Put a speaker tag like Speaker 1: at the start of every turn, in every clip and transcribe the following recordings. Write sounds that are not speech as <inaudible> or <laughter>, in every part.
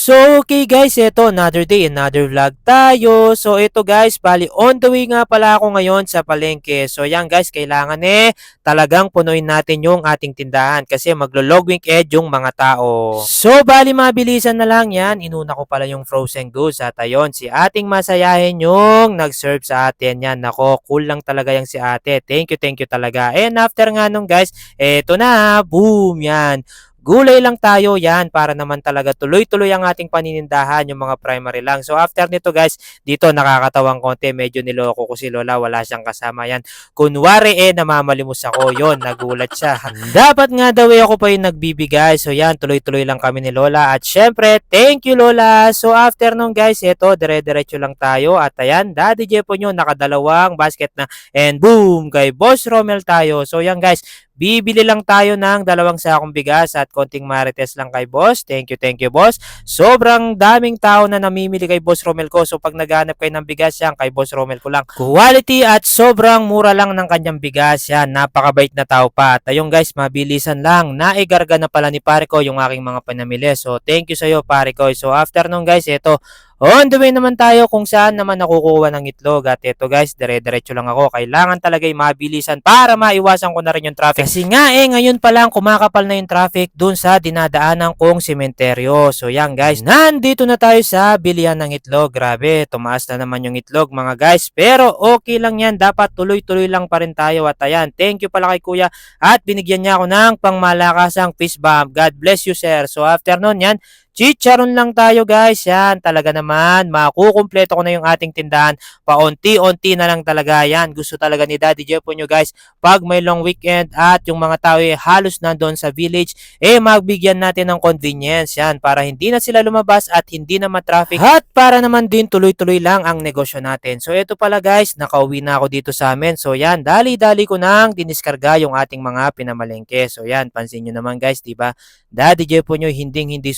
Speaker 1: So, okay guys, ito another day, another vlog tayo. So, ito guys, bali on the way nga pala ako ngayon sa palengke. So, yan guys, kailangan eh talagang punuin natin yung ating tindahan kasi maglo-log weekend yung mga tao. So, bali mabilisan na lang yan. Inuna ko pala yung frozen goods at ayun, si ating masayahin yung nag-serve sa atin. Yan, nako, cool lang talaga yung si ate. Thank you, thank you talaga. And after nga nung guys, eto na, boom, yan. Gulay lang tayo yan para naman talaga tuloy-tuloy ang ating paninindahan yung mga primary lang. So after nito guys, dito nakakatawang konti. Medyo niloko ko si Lola. Wala siyang kasama yan. Kunwari eh, namamalimos ako. yon nagulat siya. <laughs> Dapat nga daw eh ako pa yung nagbibigay. So yan, tuloy-tuloy lang kami ni Lola. At syempre, thank you Lola. So after nung guys, ito, dire-diretso lang tayo. At ayan, Daddy Jepo nyo, nakadalawang basket na. And boom, kay Boss Romel tayo. So yan guys, Bibili lang tayo ng dalawang sakong bigas at konting marites lang kay boss. Thank you, thank you boss. Sobrang daming tao na namimili kay boss Romel ko. So pag naghanap kayo ng bigas yan, kay boss Romel ko lang. Quality at sobrang mura lang ng kanyang bigas yan. Napakabait na tao pa. At ayun guys, mabilisan lang. Naigarga na pala ni pare ko yung aking mga panamili. So thank you sa iyo pare ko. So after nung guys, ito, On the way naman tayo kung saan naman nakukuha ng itlog. At ito guys, dire-diretso lang ako. Kailangan talaga yung mabilisan para maiwasan ko na rin yung traffic. Kasi nga eh, ngayon pa lang kumakapal na yung traffic dun sa dinadaanan kong sementeryo. So yan guys, nandito na tayo sa bilihan ng itlog. Grabe, tumaas na naman yung itlog mga guys. Pero okay lang yan, dapat tuloy-tuloy lang pa rin tayo. At ayan, thank you pala kay kuya. At binigyan niya ako ng pangmalakasang fist bump. God bless you sir. So after nun yan, Chicharon lang tayo guys. Yan, talaga naman. Makukumpleto ko na yung ating tindahan. Paunti-unti na lang talaga yan. Gusto talaga ni Daddy Jeff nyo guys. Pag may long weekend at yung mga tao eh, halos nandun sa village, eh magbigyan natin ng convenience yan para hindi na sila lumabas at hindi na matraffic. At para naman din tuloy-tuloy lang ang negosyo natin. So ito pala guys, nakauwi na ako dito sa amin. So yan, dali-dali ko nang diniskarga yung ating mga pinamalengke. So yan, pansin nyo naman guys, di ba? Daddy Jeff nyo hindi hindi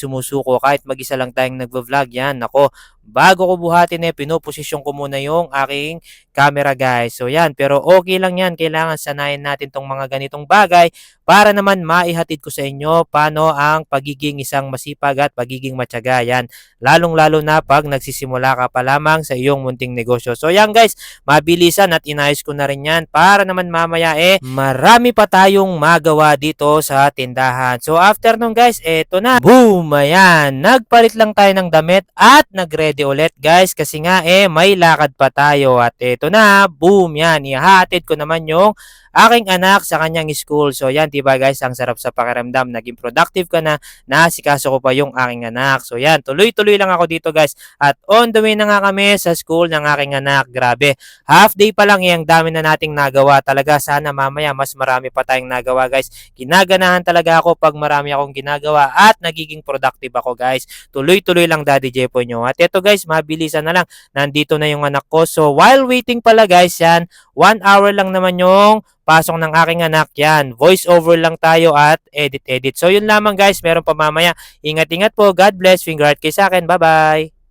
Speaker 1: kahit mag-isa lang tayong nagvo-vlog yan. Nako, bago ko buhatin eh, pinuposisyon ko muna yung aking camera guys. So yan, pero okay lang yan. Kailangan sanayin natin tong mga ganitong bagay para naman maihatid ko sa inyo paano ang pagiging isang masipag at pagiging matyaga. Yan, lalong-lalo na pag nagsisimula ka pa lamang sa iyong munting negosyo. So yan guys, mabilisan at inayos ko na rin yan para naman mamaya eh, marami pa tayong magawa dito sa tindahan. So after nung guys, eto na. Boom! Ayan, nagpalit lang tayo ng damit at nagready ulit guys kasi nga eh, may lakad pa tayo at eto na, boom! Yan, ihahatid ko naman yung aking anak sa kanyang school. So yan, diba guys, ang sarap sa pakiramdam. Naging productive ka na, nasikaso ko pa yung aking anak. So yan, tuloy-tuloy lang ako dito guys. At on the way na nga kami sa school ng aking anak. Grabe, half day pa lang yung dami na nating nagawa. Talaga sana mamaya mas marami pa tayong nagawa guys. Kinaganahan talaga ako pag marami akong ginagawa at nagiging productive ako guys. Tuloy-tuloy lang Daddy Jepo nyo. At ito guys, mabilisan na lang. Nandito na yung anak ko. So while waiting pala guys yan, one hour lang naman yung pasok ng aking anak yan. Voice over lang tayo at edit edit. So yun lamang guys, meron pa mamaya. Ingat-ingat po. God bless. Finger heart kay sa akin. Bye-bye.